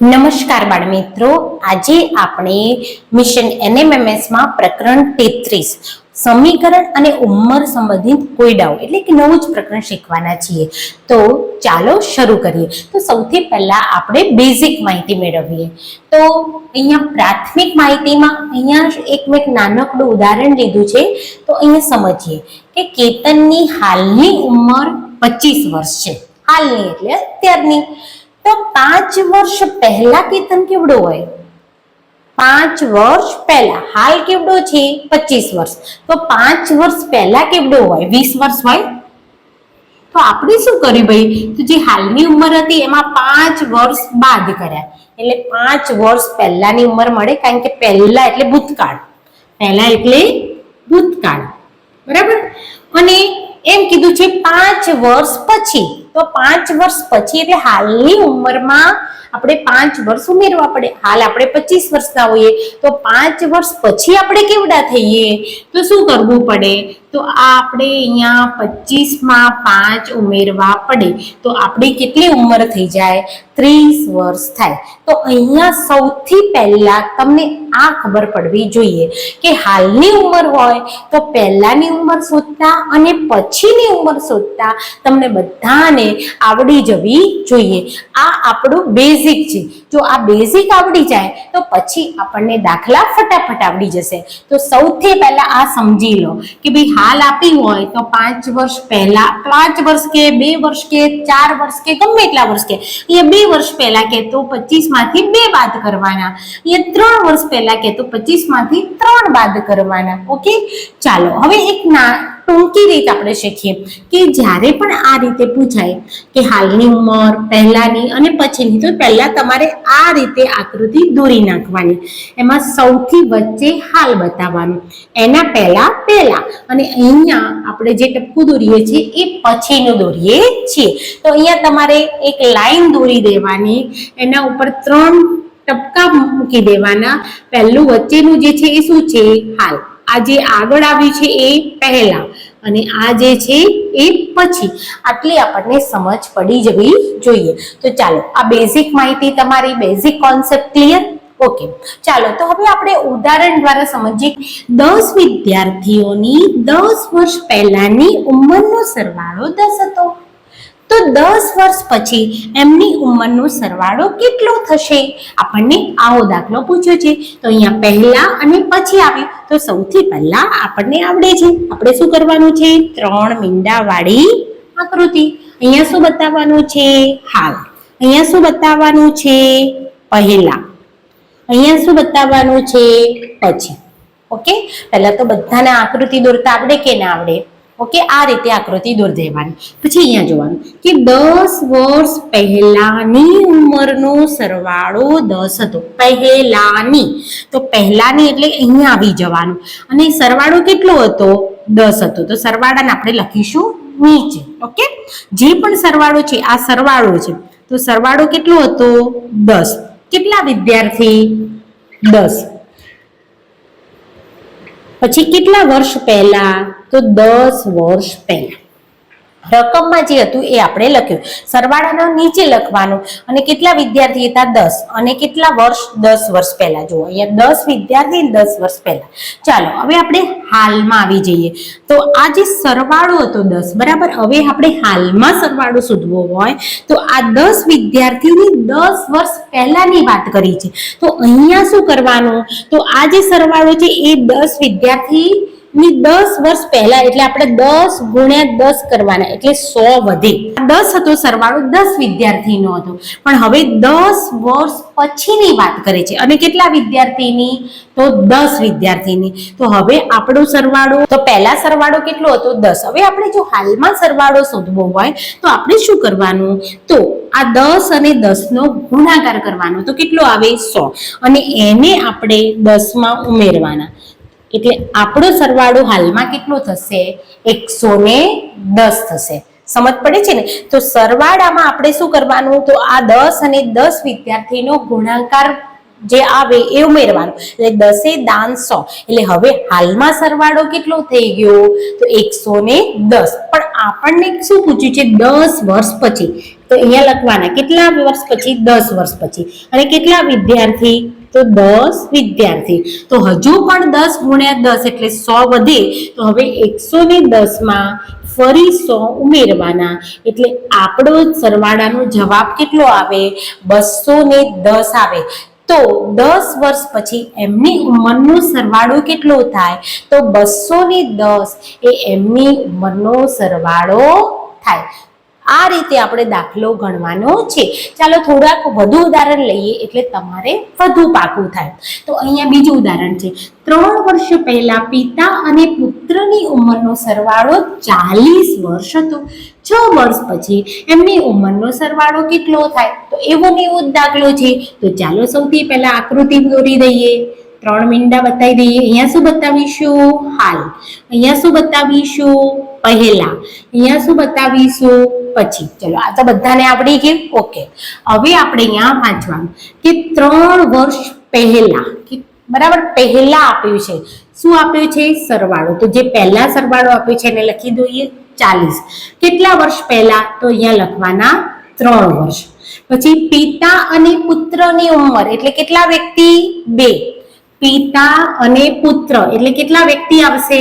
નમસ્કાર બાળ મિત્રો આજે આપણે મિશન એનએમએમએસમાં પ્રકરણ તેત્રીસ, સમીકરણ અને ઉંમર સંબંધિત કોયડાઓ, એટલે કે નવું જ પ્રકરણ શીખવાના છીએ. તો ચાલો શરૂ કરીએ. તો સૌથી પહેલાં આપણે બેઝિક માહિતી મેળવીએ. તો અહીંયા પ્રાથમિક માહિતીમાં અહીંયા એક મેં નાનકડું ઉદાહરણ લીધું છે. તો અહીંયા સમજીએ કે કેતનની હાલની ઉંમર પચીસ વર્ષ છે. હાલની એટલે અત્યારની. તો પાંચ વર્ષ પહેલા કેતન કેવડો હોય? પાંચ વર્ષ પહેલા. હાલ કેવડો છે? પચીસ વર્ષ. તો પાંચ વર્ષ પહેલા કેવડો હોય? વીસ વર્ષ હોય? તો આપણે શું કર્યું ભાઈ? તો જે હાલની ઉંમર હતી એમાં પાંચ વર્ષ બાદ કર્યા. એટલે પાંચ વર્ષ પહેલાની ઉંમર મળે કારણ કે પહેલા એટલે ભૂતકાળ. પહેલા એટલે ભૂતકાળ. બરાબર? અને એમ કીધું છે પાંચ વર્ષ પછી. તો પાંચ વર્ષ પછી એટલે હાલની ઉંમરમાં આપણે પાંચ વર્ષ ઉમેરવા પડે. હાલ આપણે પચીસ વર્ષના હોઈએ તો પાંચ વર્ષ પછી આપણે કેવડા થઈએ? તો શું કરવું પડે? તો આ આપણે અહીંયા પચીસમાં પાંચ ઉમેરવા પડે. તો આપણી કેટલી ઉંમર થઈ જાય? ત્રીસ વર્ષ થાય. તો અહીંયા સૌથી પહેલા તમને આ ખબર પડવી જોઈએ કે હાલની ઉંમર હોય તો પહેલાની ઉંમર શોધતા અને પછીની ઉંમર શોધતા તમને બધાને આવડી જવી જોઈએ. આ આપણું બેઝિક છે. જો આ બેઝિક આવડી જાય તો પછી આપણને દાખલા ફટાફટ આવડી જશે. તો સૌથી પહેલા આ સમજી લો કે ભાઈ હાલ આપી હોય તો પાંચ વર્ષ પહેલા, પાંચ વર્ષ કે બે વર્ષ કે ચાર વર્ષ કે ગમે એટલા વર્ષ કે, એ બે વર્ષ પહેલા કે પચીસમાંથી બે બાદ કરવાના. એ ત્રણ વર્ષ પહેલા કે પચીસમાંથી ત્રણ બાદ કરવાના. ઓકે ચાલો, હવે એક ના, ટૂંકી રીત આપણે શીખીએ કે જ્યારે પણ આ રીતે પૂછાય કે હાલની ઉંમર, પહેલાની અને પછીની, તો પહેલા તમારે આ રીતે આકૃતિ દોરી નાખવાની. એમાં સૌથી વચ્ચે હાલ બતાવવાનું. એના પહેલા પહેલા. અને અહીંયા આપણે જે ટપકું દોરીએ છીએ, એ પછીનું દોરીએ છીએ. તો અહીંયા તમારે એક લાઈન દોરી દેવાની. એના ઉપર ત્રણ ટપકા મૂકી દેવાના. પહેલું વચ્ચેનું જે છે એ શું છે? હાલ. આ જે આગળ આવ્યું છે એ પહેલા. અને આ જે છે એ પછી. આટલી આપણને સમજ પડી જવી જોઈએ. તો ચાલો, આ બેઝિક માહિતી તમારી બેઝિક કોન્સેપ્ટ ક્લિયર ઓકે ચાલો, તો હવે આપણે ઉદાહરણ દ્વારા સમજીએ. દસ વિદ્યાર્થીઓની દસ વર્ષ પહેલાની ઉંમરનો સરવાળો દસ હતો. તો દસ વર્ષ પછી એમની ઉંમરનો સરવાળો કેટલો થશે? આપણને આવો દાખલો પૂછ્યો છે. તો અહીંયા પહેલા અને પછી આવ્યું. તો સૌથી પહેલા આપણને આવડે છે. આપણે શું કરવાનું છે? ત્રણ મીંડાવાળી આકૃતિ. અહીંયા શું બતાવવાનું છે? હાલ. અહીંયા શું બતાવવાનું છે? પહેલા. અહીંયા શું બતાવવાનું છે? પછી. ઓકે? પહેલા તો બધાને આકૃતિ દોરતા આવડે કે ના આવડે? ઓકે, આ રીતે આકૃતિ દોરી દેવાની પછી અહીંયા જોવાનું કે દસ વર્ષ પહેલાની ઉંમરનો સરવાળો દસ હતો. પહેલાની. તો પહેલાની એટલે અહીંયા આવી જવાનું. અને સરવાળો કેટલો હતો? દસ હતો. તો સરવાળાને આપણે લખીશું નીચે. ઓકે? જે પણ સરવાળો છે, આ સરવાળો છે. તો સરવાળો કેટલો હતો? દસ. કેટલા વિદ્યાર્થી? દસ. પછી કેટલા વર્ષ પહેલા? તો દસ વર્ષ પહેલા. રકમમાં જે હતું એ આપણે લખ્યું. સરવાળાનો નીચે લખવાનું. અને કેટલા વિદ્યાર્થી હતા? દસ. અને કેટલા વર્ષ? દસ વર્ષ પહેલા. જુઓ, અહીંયા દસ વિદ્યાર્થી દસ વર્ષ પહેલા. ચાલો, હવે આપણે હાલમાં આવી જઈએ. તો આ જે સરવાળો હતો દસ, બરાબર? હવે આપણે હાલમાં સરવાળો શોધવો હોય તો આ દસ વિદ્યાર્થીની દસ વર્ષ પહેલાની વાત કરી છે. તો અહીંયા શું કરવાનું? તો આ જે સરવાળો છે એ દસ વિદ્યાર્થી ની દસ વર્ષ પહેલા, એટલે આપણે દસ ગુણ્યા દસ કરવાના, એટલે સો વધે. દસ હતો સરવાળો, દસ વિદ્યાર્થીનો હતો. પણ હવે દસ વર્ષ પછીની વાત કરે છે. અને કેટલા વિદ્યાર્થીની? તો દસ વિદ્યાર્થીની. તો હવે આપણો સરવાળો, તો પહેલા સરવાળો કેટલો હતો? દસ. હવે આપણે જો હાલમાં સરવાળો શોધવો હોય, તો આપણે શું કરવાનું? તો આ દસ અને દસનો ગુણાકાર કરવાનો. તો કેટલો આવે? સો. અને એને આપણે દસમાં ઉમેરવાના. એટલે આપણો સરવાળો હાલમાં કેટલો થશે? એકસો ને દસ થશે. સમજ પડે છે ને? તો સરવાળામાં આપણે શું કરવાનું? તો આ દસ અને દસ વિદ્યાર્થીનો ગુણાકાર જે આવે એ ઉમેરવાનું. એટલે દસે દાન સો એટલે હવે હાલમાં સરવાળો કેટલો થઈ ગયો? તો એકસો ને દસ. પણ આપણને શું પૂછ્યું છે? દસ વર્ષ પછી. તો અહીંયા લખવાના કેટલા વર્ષ પછી? દસ વર્ષ પછી. અને કેટલા વિદ્યાર્થી? તો દસ વિદ્યાર્થી. તો હજુ પણ દસ ગુણ્યા દસ એટલે સો વધે, તો હવે એકસો ને દસમાં ફરી સો ઉમેરવાના. એટલે આપણો સરવાળાનો જવાબ કેટલો આવે? બસો ને દસ આવે. તો દસ વર્ષ પછી એમની ઉંમરનો સરવાળો કેટલો થાય? તો બસો ને દસ એ એમની ઉંમરનો સરવાળો થાય. આ રીતે આપણે દાખલો ગણવાનો છે. ચાલો થોડાક વધુ ઉદાહરણ લઈએ એટલે તમારે વધુ પાકું થાય. તો અહીંયા બીજું ઉદાહરણ છે. ત્રણ વર્ષ પહેલા પિતા અને પુત્રની ઉંમરનો સરવાળો ચાલીસ વર્ષ હતો. છ વર્ષ પછી એમની ઉંમરનો સરવાળો કેટલો થાય? તો એવો ને એવો જ દાખલો છે. તો ચાલો સૌથી પહેલા આકૃતિ દોરી દઈએ. ત્રણ મીંડા બતાવી દઈએ. અહીંયા શું બતાવીશું? હાલ. અહીંયા શું બતાવીશું? પહેલા. અહીંયા શું બતાવીશું? પછી. ચલો, આ તો બધાને આવડી ગયું? ઓકે. હવે આપણે અહીંયા વાંચવાનું. કે ત્રણ વર્ષ પહેલા, કે બરાબર પહેલા આપ્યું છે. શું આપ્યું છે? સરવાળો. તો જે પહેલા સરવાળો આપ્યો છે એને લખી દઈએ ચાલીસ. કેટલા વર્ષ પહેલા? તો અહીંયા લખવાના ત્રણ વર્ષ. પછી પિતા અને પુત્રની ઉંમર. એટલે કેટલા વ્યક્તિ? બે. પિતા અને પુત્ર. એટલે કેટલા વ્યક્તિ આવશે?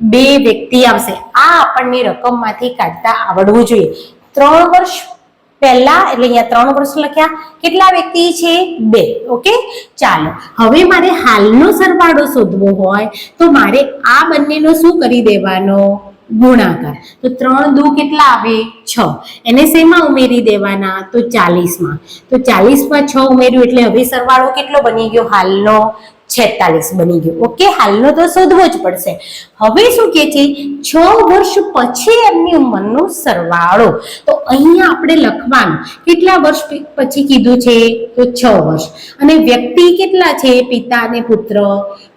બે વ્યક્તિ આવશે. આ આપણને રકમમાંથી કાઢતા આવડવું જોઈએ. ત્રણ વર્ષ પહેલા, એટલે અહીંયા ત્રણ વર્ષ લખ્યા, કેટલા વ્યક્તિ છે? બે. ઓકે? ચાલો. હવે મારે હાલનો સરવાળો શોધવો હોય, તો મારે આ બંનેનો શું કરી દેવાનો? ગુણાકાર. તો ત્રણ દુ કેટલા આવે? છ. એને શેમાં ઉમેરી દેવાના? તો ચાલીસમાં. તો ચાલીસમાં છ ઉમેર્યું, એટલે હવે સરવાળો કેટલો બની ગયો હાલનો? છેતાલીસ બની ગયું. ઓકે, હાલનો તો શોધવો જ પડશે. હવે શું કે છે? છ વર્ષ પછી એમની ઉંમરનો સરવાળો. તો અહીંયા આપણે લખવાનું. કેટલા વર્ષ પછી કીધું છે? તો છ વર્ષ. અને વ્યક્તિ કેટલા છે? પિતા અને પુત્ર?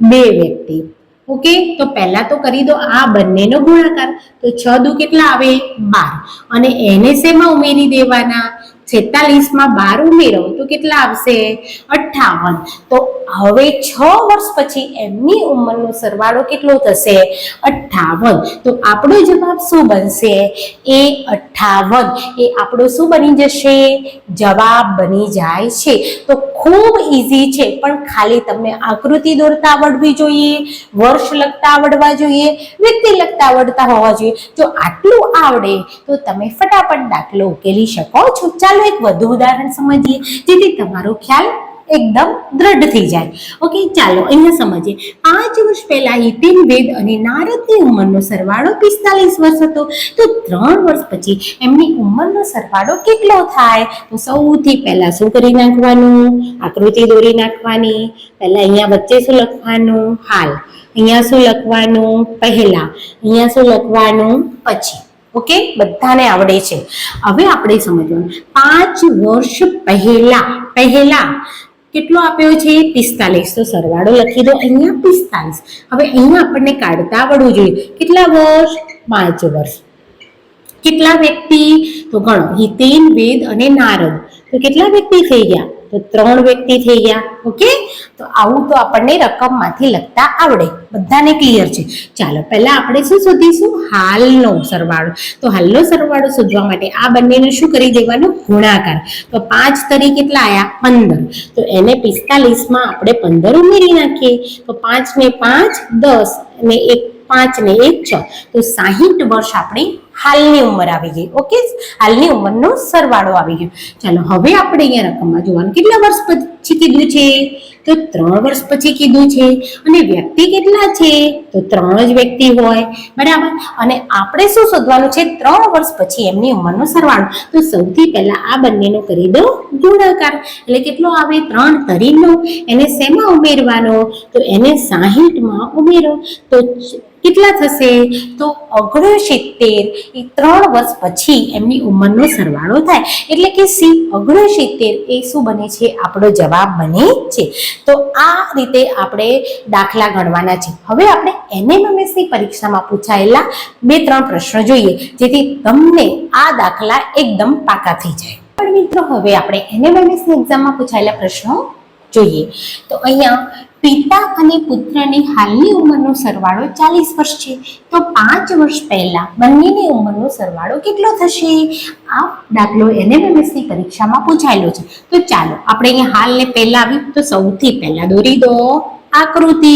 બે વ્યક્તિ. ઓકે, તો પહેલા તો કરી દો આ બંનેનો ગુણાકાર. તો છ દુ કેટલા આવે? બાર. અને એને શેમાં ઉમેરી દેવાના? છેતાલીસમાં બાર ઉમેરો, તો કેટલા આવશે? અઠ્ઠાવન. તો હવે છ વર્ષ પછી એમની ઉંમરનો સરવાળો કેટલો થશે? અઠ્ઠાવન. તો આપણો જવાબ શું બનશે? એ અઠ્ઠાવન. એ આપણો શું બની જશે? જવાબ બની જાય છે. તો ખૂબ ઇઝી છે, પણ ખાલી તમને આકૃતિ દોરતા આવડવી જોઈએ, વર્ષ લખતા આવડવા જોઈએ, વ્યક્તિ લખતા આવડતા હોવા જોઈએ. જો આટલું આવડે, તો તમે ફટાફટ દાખલો ઉકેલી શકો છો. ચાલો એક વધુ ઉદાહરણ સમજીએ, જેથી તમારો ખ્યાલ એકદમ દ્રઢ થઈ જાય. ઓકે ચાલો અહીંયા સમજીએ. પાંચ વર્ષ પહેલા હિતિન વેદ અને નારદની ઉંમરનો સરવાળો પિસ્તાલીસ વર્ષ હતો. તો ત્રણ વર્ષ પછી એમની ઉંમરનો સરવાળો કેટલો થાય? તો સૌથી પહેલા શું કરી નાખવાનું? આકૃતિ દોરી નાખવાની. પહેલા અહીંયા વચ્ચે શું લખવાનું? હાલ. અહીંયા શું લખવાનું? પહેલા. અહીંયા શું લખવાનું? પછી. ઓકે બધાને આવડે છે. હવે આપણે સમજવાનું. પાંચ વર્ષ પહેલા પહેલા કેટલો આપ્યો છે? પિસ્તાલીસ. તો સરવાળો લખી દો. અહીંયા પિસ્તાલીસ. હવે અહીંયા આપણને કાઢતા આવડવું જોઈએ. કેટલા વર્ષ? પાંચ વર્ષ. કેટલા વ્યક્તિ? તો ગણો. હિતેન, વેદ અને નારદ. તો કેટલા વ્યક્તિ થઈ ગયા? તો ત્રણ વ્યક્તિ થઈ ગયા, ઓકે? તો આવું તો આપણને રકમમાંથી લખતા આવડે. બધાને ક્લિયર છે. ચાલો, પહેલા આપણે શું શોધીશું? હાલનો સરવાળો. તો હાલનો સરવાળો શોધવા માટે આ બંનેને શું કરી દેવાનું? ગુણાકાર. તો પાંચ તરી કેટલા આવ્યા પંદર. તો એને પિસ્તાલીસમાં આપણે પંદર ઉમેરી નાખીએ. તો પાંચ ને પાંચ, દસ અને એક, પાંચ ને એક, છ. તો સાહીઠ વર્ષ આપણી હાલની ઉંમર આવી ગઈ ઓકે હાલની ઉંમરનો સરવાળો આવી ગયો. ચાલો, હવે આપણે અહીંયા રકમમાં જોવાનું. કેટલા વર્ષ પછી કીધું છે? તો ત્રણ વર્ષ પછી કીધું છે. અને વ્યક્તિ કેટલા છે? તો ત્રણ જ વ્યક્તિ હોય. બરાબર? અને આપણે શું શોધવાનું છે? ત્રણ વર્ષ પછી એમની ઉંમરનો સરવાળો. તો સૌથી પહેલા આ બંનેનો કરી દો ગુણાકાર. એટલે કેટલો આવે? ત્રણ તરીનો. એને શેમાં ઉમેરવાનો? તો એને સાહીઠમાં ઉમેરો. તો કેટલા થશે? તો ઓગણસિત્તેર એ ત્રણ વર્ષ પછી એમની ઉંમરનો સરવાળો થાય. એટલે કે સી ઓગણસિત્તેર એ શું બને છે? આપણો જવાબ બને છે. તો આ રીતે આપણે દાખલા ગણવાના છે. હવે આપણે એનએમએમએસની પરીક્ષામાં પૂછાયેલા બે, ત્રણ પ્રશ્નો જોઈએ, જેથી તમને આ દાખલા એકદમ પાકા થઈ જાય. પણ મિત્રો, હવે આપણે એનએમએમએસની એક્ઝામમાં પૂછાયેલા પ્રશ્નો જોઈએ. તો અહીંયા પિતા અને પુત્રની હાલની ઉંમરનો સરવાળો ચાલીસ વર્ષ છે. તો પાંચ વર્ષ પહેલા બંનેની ઉંમરનો સરવાળો કેટલો થશે? આ દાખલો એનએમએમએસની પરીક્ષામાં પૂછાયેલો છે. તો ચાલો, આપણે અહીંયા હાલને પહેલા આવ્યું તો સૌથી પહેલા દોરી દો. આકૃતિ.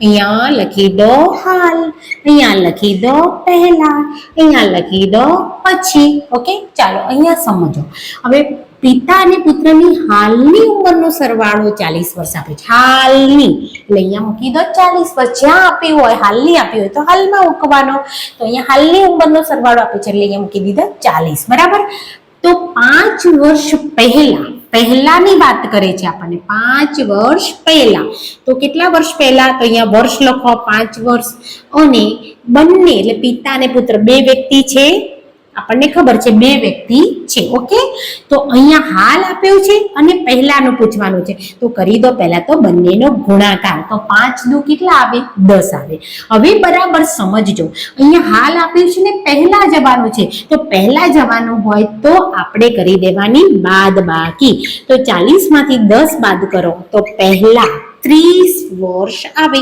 અહીંયા લખી દો હાલ. અહીંયા લખી દો પહેલા. અહીંયા લખી દો પછી. ઓકે? ચાલો, અહીંયા સમજો. હવે પિતા અને પુત્રની હાલની ઉંમરનો સરવાળો ચાલીસ વર્ષ આપે છે. હાલની. એટલે અહીંયા મૂકી દો ચાલીસ વર્ષ. જ્યાં આપ્યું હોય, હાલની આપ્યું હોય, તો હાલમાં મૂકવાનો. તો અહીંયા હાલની ઉંમરનો સરવાળો આપે છે. એટલે અહીંયા મૂકી દીધા ચાલીસ. બરાબર? તો પાંચ વર્ષ પહેલા, પહેલાની વાત કરે છે આપણને. પાંચ વર્ષ પહેલા. તો કેટલા વર્ષ પહેલા? તો અહીંયા વર્ષ લખો, પાંચ વર્ષ. અને બંને, એટલે પિતા અને પુત્ર, બે વ્યક્તિ છે. આપણને ખબર છે બે વ્યક્તિ છે, ઓકે? તો અહીંયા હાલ આપ્યો છે અને પહેલાનું પૂછવાનું છે. તો કરી દો પહેલા તો બંનેનો ગુણાકાર. તો પાંચ દુ કેટલા આવે? દસ આવે. હવે બરાબર સમજજો. અહીંયા હાલ આપ્યું છે ને પહેલા જવાનું છે. તો પહેલા જવાનું હોય તો આપણે કરી દેવાની બાદ બાકી તો ચાલીસમાંથી દસ બાદ કરો. તો પહેલા ત્રીસ વર્ષ આવે.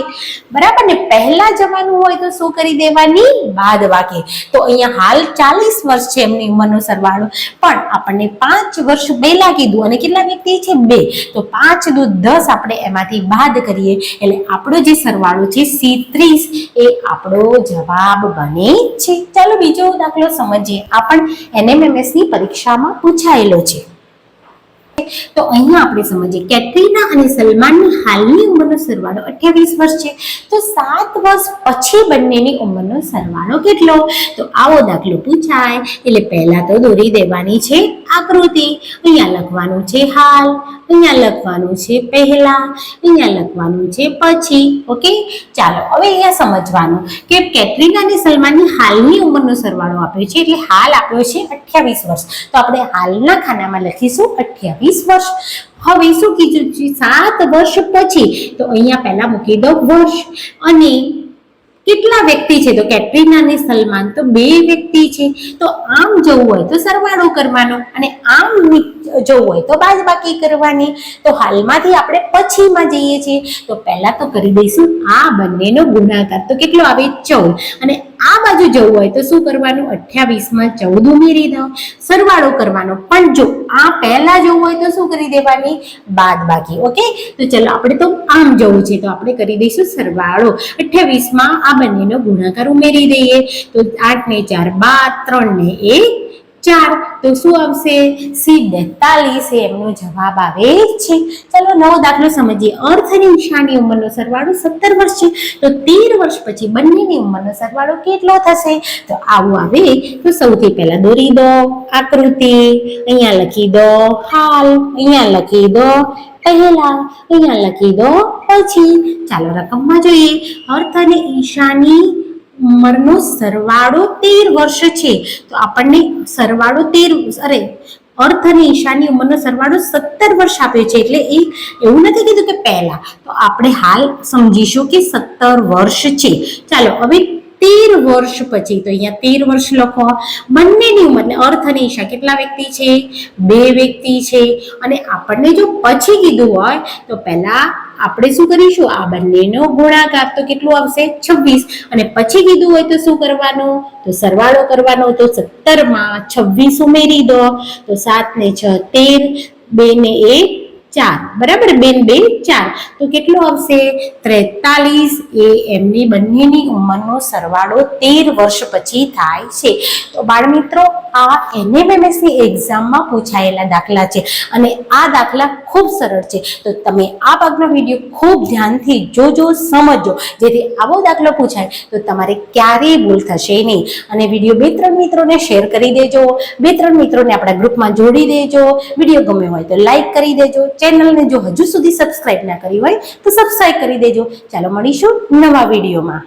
બરાબર ને, પહેલા જવાનું હોય તો શું કરી દેવાની? બાદ વાગે. તો અહીંયા હાલ ચાલીસ વર્ષ છે એમની ઉંમરનો સરવાળો. પણ આપણને પાંચ વર્ષ પહેલા કીધું અને કેટલા વ્યક્તિ છે? બે. તો પાંચ દુ દસ આપણે એમાંથી બાદ કરીએ. એટલે આપણો જે સરવાળો છે સી ત્રીસ, એ આપણો જવાબ બને છે. ચાલો બીજો દાખલો સમજીએ. આ પણ એનએમએમએસની પરીક્ષામાં પૂછાયેલો છે. તો અહીંયા આપણે સમજીએ, કેટરીના અને સલમાનની હાલની ઉંમરનો સરવાળો અઠ્યાવીસ વર્ષ છે. તો સાત વર્ષ પછી બંનેની ઉંમરનો સરવાળો કેટલો? તો આવો દાખલો પૂછાય. એટલે પહેલા તો દોરી દેવાની છે. આકૃતિ. અહીંયા લખવાનું છે હાલ, અહીંયા લખવાનું છે પહેલા, અહીંયા લખવાનું છે પછી, ઓકે? ચાલો, હવે અહીંયા સમજવાનું કે કેટરીના અને સલમાનની હાલની ઉંમરનો સરવાળો આપ્યો છે એટલે હાલ આપ્યો છે અઠ્યાવીસ વર્ષ. તો આપણે હાલના ખાનામાં લખીશું અઠ્યાવીસ વર્ષ. હવે શું કીધું છે? સાત વર્ષ પછી. તો અહીંયા પહેલા મૂકી દો વર્ષ. અને કેટલા વ્યક્તિ છે? તો કેટરીના અને સલમાન તો બે વ્યક્તિ છે. તો આમ જવું હોય તો સરવાળો કરવાનો અને આમ જવું હોય તો બાદબાકી કરવાની. તો હાલમાંથી આપણે પછીમાં જઈએ છીએ. તો પહેલા તો કરી દઈશું આ બંનેનો ગુણાકાર. તો કેટલો આવે? ચૌદ. અને આ બાજુ જવું હોય તો શું કરવાનું? અઠ્યાવીસમાં ચૌદ ઉમેરી દો. સરવાળો કરવાનો. પણ જો આ પહેલા જવું હોય તો શું કરી દેવાની? બાદ બાકી ઓકે? તો ચલો, આપણે તો આમ જવું છે. તો આપણે કરી દઈશું સરવાળો. અઠ્યાવીસમાં આ બંનેનો ગુણાકાર ઉમેરી દઈએ. તો આઠ ને ચાર, બાર, ત્રણ ને એક ચાર. તો શું આવશે? સી બેતાલીસ. એમનો જવાબ આવે છે. ચલો નવો દાખલો સમજીએ. અર્થ અને ઈશાની ઉંમરનો સરવાળો સત્તર વર્ષ છે. તો તેર વર્ષ પછી બંનેની ઉંમરનો સરવાળો કેટલો થશે? તો આવું આવે. તો સૌથી પહેલા દોરી દો, આકૃતિ. અહીંયા લખી દો, હાલ. અહીંયા લખી દો, પહેલા. અહીંયા લખી દો, પછી. ચાલો રકમમાં જોઈએ. અર્થ અને ઈશાની ઉંમરનો સરવાળો તેર વર્ષ છે. તો આપણને સરવાળો તેર, અરે, અર્થ અને ઈશાની ઉંમરનો સરવાળો સત્તર વર્ષ આપ્યો છે. એટલે એ એવું નથી કીધું કે પહેલા. તો આપણે હાલ સમજીશું કે સત્તર વર્ષ છે. ચાલો, હવે તેર વર્ષ પછી તો અહીંયા તેર વર્ષ લખો. બંનેની ઉંમર એટલે અર્થ અને ઈશા કેટલા વ્યક્તિ છે? બે વ્યક્તિ છે. અને આપણને જો પછી કીધું હોય તો પહેલા આપણે શું કરીશું? આ બંનેનો ગુણાકાર તો કેટલું આવશે? છવ્વીસ. અને પછી કીધું હોય તો શું કરવાનું? તો સરવાળો કરવાનો તો સત્તરમાં. છવ્વીસ ઉમેરી દો. તો સાત ને છ, તેર. બે ને એક ચાર. બરાબર? બેન બેન ચાર. તો કેટલો આવશે? ત્રેતાલીસ. એ એમની બંનેની ઉંમરનો સરવાળો તેર વર્ષ પછી થાય છે. તો બાળમિત્રો આ એનએમએમએસની એક્ઝામમાં પૂછાયેલા દાખલા છે અને આ દાખલા ખૂબ સરળ છે. તો તમે આ ભાગનો વીડિયો ખૂબ ધ્યાનથી જોજો, સમજો. જેથી આવો દાખલો પૂછાય, તો તમારે ક્યારેય ભૂલ થશે નહીં. અને વીડિયો બે ત્રણ મિત્રોને શેર કરી દેજો, બે ત્રણ મિત્રોને આપણા ગ્રુપમાં જોડી દેજો. વીડિયો ગમ્યો હોય તો લાઈક કરી દેજો. ચેનલને જો હજુ સુધી સબસ્ક્રાઈબ ના કરી હોય, તો સબસ્ક્રાઈબ કરી દેજો. ચાલો મળીશું નવા વિડીયોમાં